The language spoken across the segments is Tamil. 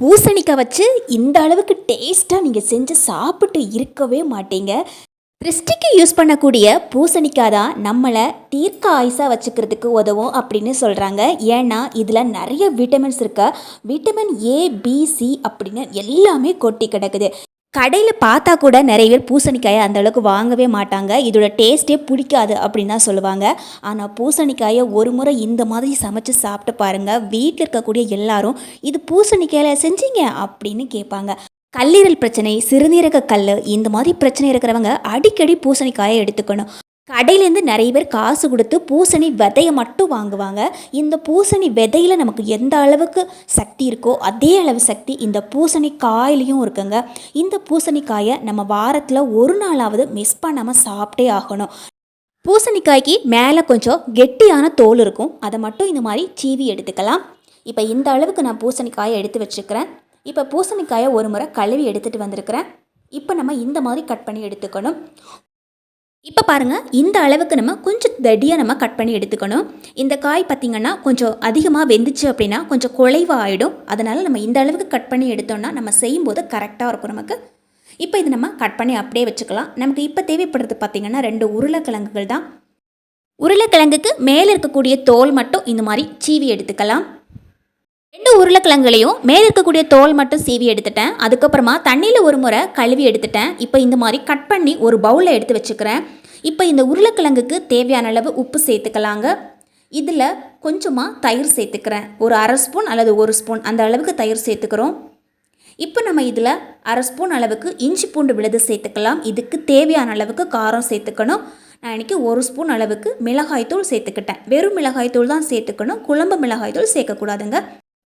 பூசணிக்காய் வச்சு இந்த அளவுக்கு டேஸ்ட்டாக நீங்கள் செஞ்சு சாப்பிட்டு இருக்கவே மாட்டீங்க. திருஷ்டிக்கு யூஸ் பண்ணக்கூடிய பூசணிக்காய் தான் நம்மளை தீர்க்க ஆயுசாக வச்சுக்கிறதுக்கு உதவும் அப்படின்னு சொல்கிறாங்க ஏன்னா இதில் நிறைய விட்டமின்ஸ் இருக்க. விட்டமின் ஏ பிசி அப்படின்னு எல்லாமே கொட்டி கிடக்குது. கடையில் பார்த்தா கூட நிறைய பேர் பூசணிக்காயை அந்தளவுக்கு வாங்கவே மாட்டாங்க. இதோட டேஸ்ட்டே பிடிக்காது அப்படின்னு தான் சொல்லுவாங்க. ஆனால் பூசணிக்காயை ஒரு முறை இந்த மாதிரி சமைச்சு சாப்பிட்டு பாருங்கள் வீட்டில் இருக்கக்கூடிய எல்லாரும் இது பூசணிக்காயில் செஞ்சீங்க? அப்படின்னு கேட்பாங்க. கல்லீரல் பிரச்சனை சிறுநீரக கல் இந்த மாதிரி பிரச்சனை இருக்கிறவங்க அடிக்கடி பூசணிக்காயை எடுத்துக்கணும். கடையிலேருந்து நிறைய பேர் காசு கொடுத்து பூசணி விதையை மட்டும் வாங்குவாங்க. இந்த பூசணி விதையில் நமக்கு எந்த அளவுக்கு சக்தி இருக்கோ அதே அளவு சக்தி இந்த பூசணி காயிலையும் இருக்குங்க. இந்த பூசணிக்காயை நம்ம வாரத்தில் ஒரு நாளாவது மிஸ் பண்ணாமல் சாப்பிட்டே ஆகணும். பூசணிக்காய்க்கு மேலே கொஞ்சம் கெட்டியான தோல் இருக்கும். அதை மட்டும் இந்த மாதிரி சீவி எடுத்துக்கலாம். இப்போ இந்த அளவுக்கு நான் பூசணிக்காயை எடுத்து வச்சுக்கிறேன் இப்போ பூசணிக்காயை ஒரு முறை கழுவி எடுத்துகிட்டு வந்திருக்கிறேன். இப்போ நம்ம இந்த மாதிரி கட் பண்ணி எடுத்துக்கணும். இப்போ பாருங்கள் இந்த அளவுக்கு நம்ம கொஞ்சம் தடியாக நம்ம கட் பண்ணி எடுத்துக்கணும். இந்த காய் பார்த்திங்கன்னா கொஞ்சம் அதிகமாக வெந்துச்சு அப்படின்னா கொஞ்சம் குலைவாக ஆகிடும் அதனால் நம்ம இந்த அளவுக்கு கட் பண்ணி எடுத்தோம்னா நம்ம செய்யும்போது கரெக்டாக இருக்கும் நமக்கு. இப்போ இது நம்ம கட் பண்ணி அப்படியே வச்சுக்கலாம். நமக்கு இப்போ தேவைப்படுறது பார்த்திங்கன்னா ரெண்டு உருளைக்கிழங்குகள் தான். உருளைக்கிழங்குக்கு மேலே இருக்கக்கூடிய தோல் மட்டும் இந்த மாதிரி சீவி எடுத்துக்கலாம். ரெண்டு உருளைக்கிழங்குகளையும் மேலே இருக்கக்கூடிய தோல் மட்டும் சீவி எடுத்துட்டேன். அதுக்கப்புறமா தண்ணியில் ஒரு முறை கழுவி எடுத்துட்டேன். இப்போ இந்த மாதிரி கட் பண்ணி ஒரு பவுலில் எடுத்து வச்சுக்கிறேன். இப்போ இந்த உருளைக்கிழங்குக்கு தேவையான அளவு உப்பு சேர்த்துக்கலாங்க. இதில் கொஞ்சமாக தயிர் சேர்த்துக்கிறேன். ஒரு அரை ஸ்பூன் அல்லது ஒரு ஸ்பூன் அந்த அளவுக்கு தயிர் சேர்த்துக்கிறோம். இப்போ நம்ம இதில் அரை ஸ்பூன் அளவுக்கு இஞ்சி பூண்டு விழுது சேர்த்துக்கலாம். இதுக்கு தேவையான அளவுக்கு காரம் சேர்த்துக்கணும். நான் இன்றைக்கி ஒரு ஸ்பூன் அளவுக்கு மிளகாய்த்தூள் சேர்த்துக்கிட்டேன். வெறும் மிளகாய்த்தூள் தான் சேர்த்துக்கணும். குழம்பு மிளகாய்த்தூள் சேர்க்கக்கூடாதுங்க.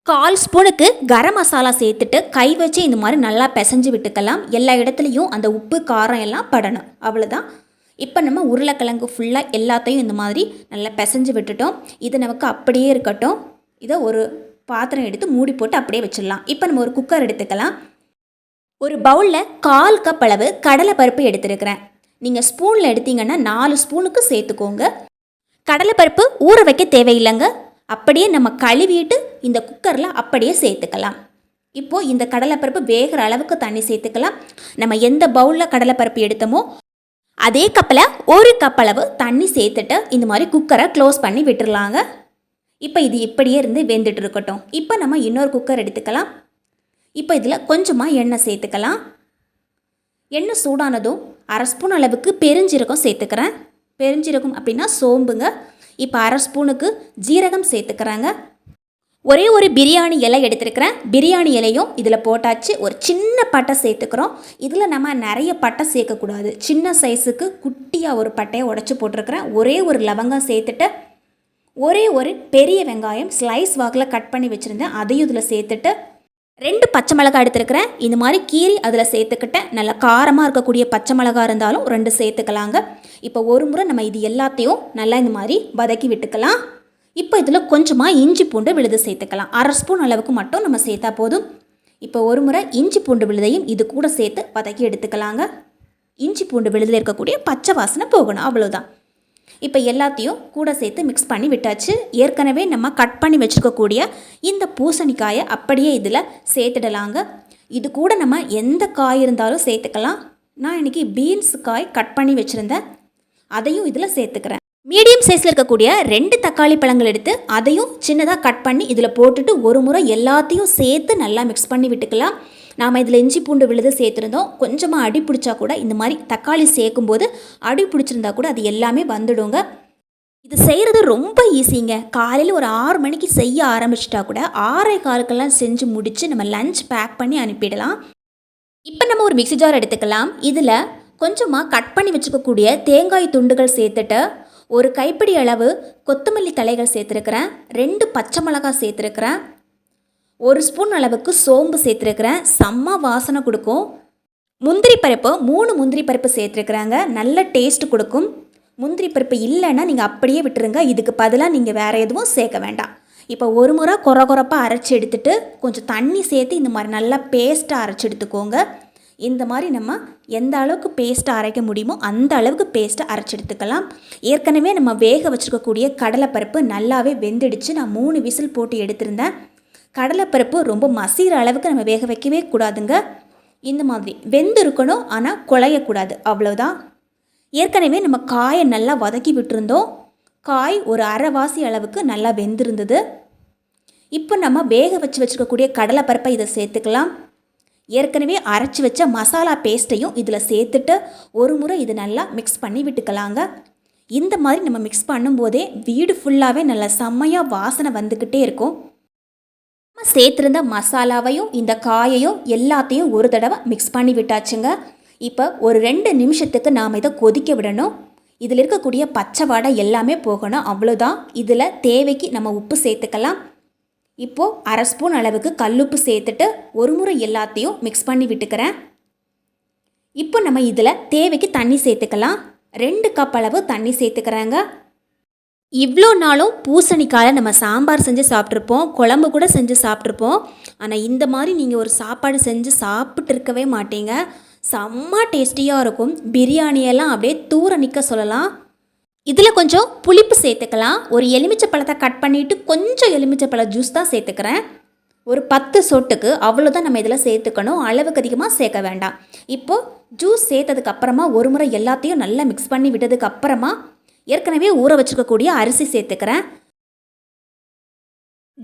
கால் ஸ்பூனுக்கு கரம் மசாலா சேர்த்துட்டு கை வச்சு இந்த மாதிரி நல்லா பிசைஞ்சு விட்டுக்கலாம். எல்லா இடத்துலையும் அந்த உப்பு காரம் எல்லாம் படணும். அவ்வளோதான் இப்போ நம்ம உருளைக்கிழங்கு ஃபுல்லாக எல்லாத்தையும் இந்த மாதிரி நல்லா பிசைஞ்சு விட்டுட்டோம். இது நமக்கு அப்படியே இருக்கட்டும். இதை ஒரு பாத்திரம் எடுத்து மூடி போட்டு அப்படியே வச்சிடலாம். இப்போ நம்ம ஒரு குக்கர் எடுத்துக்கலாம். ஒரு பவுலில் கால் கப் அளவு கடலை பருப்பு எடுத்துருக்கிறேன். நீங்கள் ஸ்பூனில் எடுத்தீங்கன்னா நாலு ஸ்பூனுக்கு சேர்த்துக்கோங்க. கடலைப்பருப்பு ஊற வைக்க தேவையில்லைங்க. அப்படியே நம்ம கழுவிட்டு இந்த குக்கரில் அப்படியே சேர்த்துக்கலாம். இப்போது இந்த கடலைப்பருப்பு வேகிற அளவுக்கு தண்ணி சேர்த்துக்கலாம். நம்ம எந்த பவுலில் கடலைப்பருப்பு எடுத்தோமோ அதே கப்பில் ஒரு கப் அளவு தண்ணி சேர்த்துட்டு இந்த மாதிரி குக்கரை க்ளோஸ் பண்ணி விட்டுருலாங்க இப்போ இது இப்படியே இருந்து வெந்துட்டு இருக்கட்டும். இப்போ நம்ம இன்னொரு குக்கர் எடுத்துக்கலாம். இப்போ இதில் கொஞ்சமாக எண்ணெய் சேர்த்துக்கலாம். எண்ணெய் சூடானதும் அரை ஸ்பூன் அளவுக்கு பெருஞ்சீரகம் சேர்த்துக்கிறேன். பெருஞ்சீரகம் அப்படின்னா சோம்புங்க. இப்போ அரை ஸ்பூனுக்கு ஜீரகம் சேர்த்துக்கிறாங்க. ஒரே ஒரு பிரியாணி இலை எடுத்துருக்கிறேன். பிரியாணி இலையும் இதில் போட்டாச்சு. ஒரு சின்ன பட்டை சேர்த்துக்கிறோம். இதில் நம்ம நிறைய பட்டை சேர்க்கக்கூடாது. சின்ன சைஸுக்கு குட்டியாக ஒரு பட்டையை உடச்சி போட்டிருக்கிறேன். ஒரே ஒரு லவங்கம் சேர்த்துட்டு ஒரே ஒரு பெரிய வெங்காயம் ஸ்லைஸ் வாக்கில் கட் பண்ணி வச்சுருந்தேன். அதையும் இதில் சேர்த்துட்டு ரெண்டு பச்சை மிளகாய் எடுத்துருக்கிறேன். இந்த மாதிரி கீரி அதில் சேர்த்துக்கிட்டேன். நல்லா காரமாக இருக்கக்கூடிய பச்சை மிளகாய் இருந்தாலும் ரெண்டு சேர்த்துக்கலாங்க. இப்போ ஒரு முறை நம்ம இது எல்லாத்தையும் நல்லா இந்த மாதிரி வதக்கி விட்டுக்கலாம். இப்போ இதில் கொஞ்சமாக இஞ்சி பூண்டு விழுது சேர்த்துக்கலாம். அரை ஸ்பூன் அளவுக்கு மட்டும் நம்ம சேர்த்தா போதும். இப்போ ஒரு முறை இஞ்சி பூண்டு விழுதையும் இது கூட சேர்த்து வதக்கி எடுத்துக்கலாங்க. இஞ்சி பூண்டு விழுதில் இருக்கக்கூடிய பச்சை வாசனை போகணும். அவ்வளோதான் இப்போ எல்லாத்தையும் கூட சேர்த்து மிக்ஸ் பண்ணி விட்டாச்சு. ஏற்கனவே நம்ம கட் பண்ணி வச்சுருக்கக்கூடிய இந்த பூசணிக்காயை அப்படியே இதில் சேர்த்துடலாங்க. இது கூட நம்ம எந்த காய் இருந்தாலும் சேர்த்துக்கலாம். நான் இன்றைக்கி பீன்ஸ் காய் கட் பண்ணி வச்சுருந்தேன். அதையும் இதில் சேர்த்துக்கிறேன். மீடியம் சைஸில் இருக்கக்கூடிய ரெண்டு தக்காளி பழங்கள் எடுத்து அதையும் சின்னதாக கட் பண்ணி இதில் போட்டுட்டு ஒரு முறை எல்லாத்தையும் சேர்த்து நல்லா மிக்ஸ் பண்ணி விட்டுக்கலாம். நாம் இதில் இஞ்சி பூண்டு விழுது சேர்த்துருந்தோம். கொஞ்சமாக அடி பிடிச்சா கூட இந்த மாதிரி தக்காளி சேர்க்கும் போது அடி பிடிச்சிருந்தா கூட அது எல்லாமே வந்துடுங்க. இது செய்கிறது ரொம்ப ஈஸிங்க காலையில் ஒரு ஆறு மணிக்கு செய்ய ஆரம்பிச்சிட்டா கூட ஆறரை காலுக்கெல்லாம் செஞ்சு முடித்து நம்ம லஞ்ச் பேக் பண்ணி அனுப்பிடலாம். இப்போ நம்ம ஒரு மிக்ஸி ஜார் எடுத்துக்கலாம். இதில் கொஞ்சமாக கட் பண்ணி வச்சுக்கக்கூடிய தேங்காய் துண்டுகள் சேர்த்துட்டு ஒரு கைப்பிடி அளவு கொத்தமல்லி தலைகள் சேர்த்துருக்குறேன். ரெண்டு பச்சை மிளகாய் சேர்த்துருக்குறேன். ஒரு ஸ்பூன் அளவுக்கு சோம்பு சேர்த்துருக்குறேன். செம்ம வாசனை கொடுக்கும். முந்திரி பருப்பு மூணு முந்திரி பருப்பு சேர்த்துருக்குறாங்க. நல்ல டேஸ்ட் கொடுக்கும். முந்திரி பருப்பு இல்லைன்னா நீங்கள் அப்படியே விட்டுருங்க. இதுக்கு பதிலாக நீங்கள் வேறு எதுவும் சேர்க்க வேண்டாம். இப்போ ஒரு முறை கொர கொரப்பாக அரைச்சி எடுத்துட்டு கொஞ்சம் தண்ணி சேர்த்து இந்த மாதிரி நல்லா பேஸ்ட்டாக அரைச்சி எடுத்துக்கோங்க. இந்த மாதிரி நம்ம எந்த அளவுக்கு பேஸ்ட்டை அரைக்க முடியுமோ அந்த அளவுக்கு பேஸ்ட்டை அரைச்சி எடுத்துக்கலாம். ஏற்கனவே நம்ம வேக வச்சுருக்கக்கூடிய கடலைப்பருப்பு நல்லாவே வெந்துடுச்சு. நான் மூணு விசில் போட்டு எடுத்திருந்தேன். கடலைப்பருப்பு ரொம்ப மசிகிற அளவுக்கு நம்ம வேக வைக்கவே கூடாதுங்க. இந்த மாதிரி வெந்து இருக்கணும் ஆனால் குழையக்கூடாது. அவ்வளோதான் ஏற்கனவே நம்ம காயை நல்லா வதக்கி விட்டுருந்தோம். காய் ஒரு அரைவாசி அளவுக்கு நல்லா வெந்திருந்தது. இப்போ நம்ம வேக வச்சு வச்சுருக்கக்கூடிய கடலைப்பருப்பை இதை சேர்த்துக்கலாம். ஏற்கனவே அரைச்சி வச்ச மசாலா பேஸ்ட்டையும் இதில் சேர்த்துட்டு ஒரு முறை இது நல்லா மிக்ஸ் பண்ணி விட்டுக்கலாங்க. இந்த மாதிரி நம்ம மிக்ஸ் பண்ணும்போதே வீடு ஃபுல்லாகவே நல்லா செம்மையாக வாசனை வந்துக்கிட்டே இருக்கும். சேர்த்துருந்த மசாலாவையும் இந்த காயையும் எல்லாத்தையும் ஒரு தடவை மிக்ஸ் பண்ணி விட்டாச்சுங்க. இப்போ ஒரு ரெண்டு நிமிஷத்துக்கு நாம் இதை கொதிக்க விடணும். இதில் இருக்கக்கூடிய பச்சை வாடை எல்லாமே போகணும். அவ்வளோதான் இதில் தேவைக்கு நம்ம உப்பு சேர்த்துக்கலாம். இப்போது அரை ஸ்பூன் அளவுக்கு கல்லுப்பு சேர்த்துட்டு ஒரு முறை எல்லாத்தையும் மிக்ஸ் பண்ணி விட்டுக்கிறேன். இப்போ நம்ம இதில் தேவைக்கு தண்ணி சேர்த்துக்கலாம். ரெண்டு கப் அளவு தண்ணி சேர்த்துக்கிறேங்க. இவ்வளோ நாளும் பூசணிக்காயை நம்ம சாம்பார் செஞ்சு சாப்பிட்ருப்போம் குழம்பு கூட செஞ்சு சாப்பிட்ருப்போம். ஆனால் இந்த மாதிரி நீங்கள் ஒரு சாப்பாடு செஞ்சு சாப்பிட்டு இருக்கவே மாட்டீங்க. செம்ம டேஸ்டியாக இருக்கும். பிரியாணியெல்லாம் அப்படியே தூர நிற்க சொல்லலாம். இதில் கொஞ்சம் புளிப்பு சேர்த்துக்கலாம். ஒரு எலுமிச்சை பழத்தை கட் பண்ணிவிட்டு கொஞ்சம் எலுமிச்சை பழ ஜூஸ் தான் சேர்த்துக்கிறேன். ஒரு பத்து சொட்டுக்கு அவ்வளோதான் நம்ம இதில் சேர்த்துக்கணும். அளவுக்கு அதிகமாக சேர்க்க வேண்டாம். இப்போது ஜூஸ் சேர்த்ததுக்கப்புறமா ஒரு முறை எல்லாத்தையும் நல்லா மிக்ஸ் பண்ணி விட்டதுக்கப்புறமா ஏற்கனவே ஊற வச்சுக்கக்கூடிய அரிசி சேர்த்துக்கிறேன்.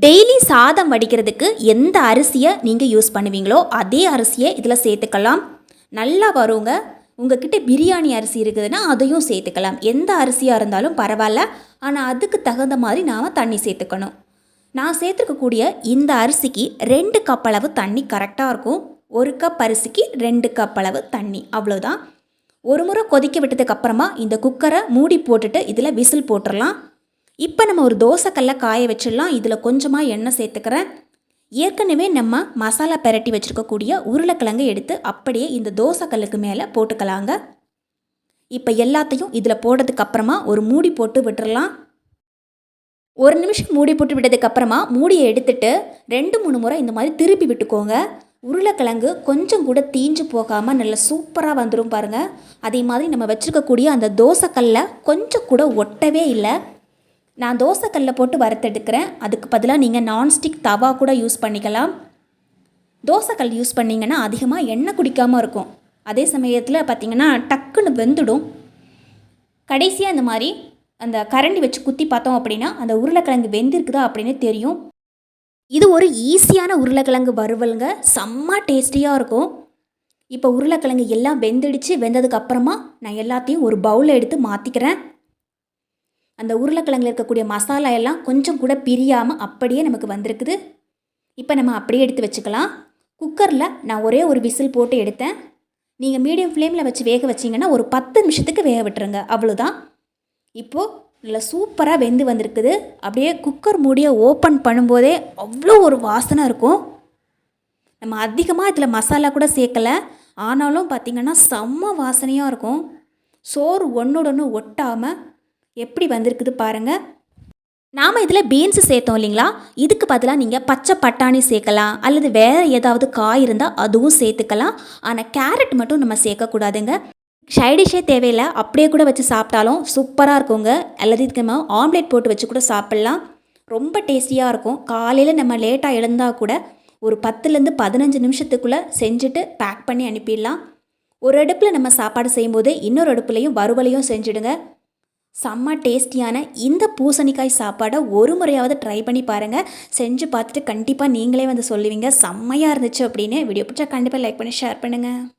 டெய்லி சாதம் வடிக்கிறதுக்கு எந்த அரிசியை நீங்கள் யூஸ் பண்ணுவீங்களோ அதே அரிசியை இதில் சேர்த்துக்கலாம். நல்லா வருங்க. உங்ககிட்ட பிரியாணி அரிசி இருக்குதுன்னா அதையும் சேர்த்துக்கலாம். எந்த அரிசியாக இருந்தாலும் பரவாயில்ல. ஆனால் அதுக்கு தகுந்த மாதிரி நாம் தண்ணி சேர்த்துக்கணும். நான் சேர்த்துருக்கக்கூடிய இந்த அரிசிக்கு ரெண்டு கப் அளவு தண்ணி கரெக்டாக இருக்கும். ஒரு கப் அரிசிக்கு ரெண்டு கப் அளவு தண்ணி. அவ்வளோதான் ஒரு முறை கொதிக்க விட்டதுக்கு அப்புறமா இந்த குக்கரை மூடி போட்டுட்டு இதில் விசில் போட்டுடலாம் இப்போ நம்ம ஒரு தோசைக்கல்ல காய வச்சிடலாம். இதில் கொஞ்சமாக எண்ணெய் சேர்த்துக்கிறேன். ஏற்கனவே நம்ம மசாலா பெரட்டி வச்சுருக்கக்கூடிய உருளைக்கிழங்கு எடுத்து அப்படியே இந்த தோசைக்கல்லுக்கு மேலே போட்டுக்கலாங்க. இப்போ எல்லாத்தையும் இதில் போட்டதுக்கு அப்புறமா ஒரு மூடி போட்டு விட்டுறலாம். ஒரு நிமிஷம் மூடி போட்டு விட்டதுக்கப்புறமா மூடியை எடுத்துட்டு ரெண்டு மூணு முறை இந்த மாதிரி திருப்பி விட்டுக்கோங்க. உருளைக்கிழங்கு கொஞ்சம் கூட தீஞ்சு போகாமல் நல்லா சூப்பராக வந்துடும் பாருங்கள் அதே மாதிரி நம்ம வச்சுருக்கக்கூடிய அந்த தோசைக்கல்ல கொஞ்சம் கூட ஒட்டவே இல்லை. நான் தோசைக்கல்லை போட்டு வறுத்தெடுக்கிறேன் அதுக்கு பதிலாக நீங்கள் நான்ஸ்டிக் தவா கூட யூஸ் பண்ணிக்கலாம். தோசைக்கல் யூஸ் பண்ணிங்கன்னா அதிகமாக எண்ணெய் குடிக்காமல் இருக்கும். அதே சமயத்தில் பார்த்திங்கன்னா டக்குன்னு வெந்துடும். கடைசியாக இந்த மாதிரி அந்த கரண்டி வச்சு குத்தி பார்த்தோம் அப்படின்னா அந்த உருளைக்கிழங்கு வெந்திருக்குதா அப்படின்னு தெரியும். இது ஒரு ஈஸியான உருளைக்கிழங்கு வறுவலுங்க. செம்ம டேஸ்டியாக இருக்கும். இப்போ உருளைக்கிழங்கு எல்லாம் வெந்துடுச்சு. வெந்ததுக்கப்புறமா நான் எல்லாத்தையும் ஒரு பவுலில் எடுத்து மாற்றிக்கிறேன் அந்த உருளைக்கிழங்குல இருக்கக்கூடிய மசாலா எல்லாம் கொஞ்சம் கூட பிரியாமல் அப்படியே நமக்கு வந்திருக்குது. இப்போ நம்ம அப்படியே எடுத்து வச்சுக்கலாம். குக்கரில் நான் ஒரே ஒரு விசில் போட்டு எடுத்தேன். நீங்கள் மீடியம் ஃப்ளேமில் வச்சு வேக வச்சிங்கன்னா ஒரு பத்து நிமிஷத்துக்கு வேக விட்டுருங்க. அவ்வளோதான் இப்போது நல்லா சூப்பராக வெந்து வந்திருக்குது. அப்படியே குக்கர் மூடியை ஓப்பன் பண்ணும்போதே அவ்வளோ ஒரு வாசனை இருக்கும். நம்ம அதிகமாக இதில் மசாலா கூட சேர்க்கலை. ஆனாலும் பார்த்திங்கன்னா செம்ம வாசனையாக இருக்கும். சோறு ஒன்றோட ஒன்று ஒட்டாமல் எப்படி வந்திருக்குது பாருங்கள் நாம் இதில் பீன்ஸு சேர்த்தோம் இல்லைங்களா? இதுக்கு பதிலாக நீங்கள் பச்சை பட்டாணி சேர்க்கலாம். அல்லது வேறு ஏதாவது காய் இருந்தால் அதுவும் சேர்த்துக்கலாம். ஆனால் கேரட் மட்டும் நம்ம சேர்க்கக்கூடாதுங்க. சைடிஷே தேவையில்லை. அப்படியே கூட வச்சு சாப்பிட்டாலும் சூப்பராக இருக்குங்க. அல்லது ஆம்லேட் போட்டு வச்சு கூட சாப்பிட்லாம். ரொம்ப டேஸ்டியாக இருக்கும். காலையில் நம்ம லேட்டாக எழுந்தால் கூட ஒரு பத்துலேருந்து பதினஞ்சு நிமிஷத்துக்குள்ளே செஞ்சுட்டு பேக் பண்ணி அனுப்பிடலாம். ஒரு அடுப்பில் நம்ம சாப்பாடு செய்யும்போது இன்னொரு அடுப்புலையும் வறுவலையும் செஞ்சுடுங்க. செம்ம டேஸ்டியான இந்த பூசணிக்காய் சாப்பாடை ஒரு முறையாவது ட்ரை பண்ணி பாருங்கள் செஞ்சு பார்த்துட்டு கண்டிப்பாக நீங்களே வந்து சொல்லுவீங்க. செம்மையாக இருந்துச்சு அப்படின்னு. வீடியோ பிடிச்சா கண்டிப்பாக லைக் பண்ணி ஷேர் பண்ணுங்கள்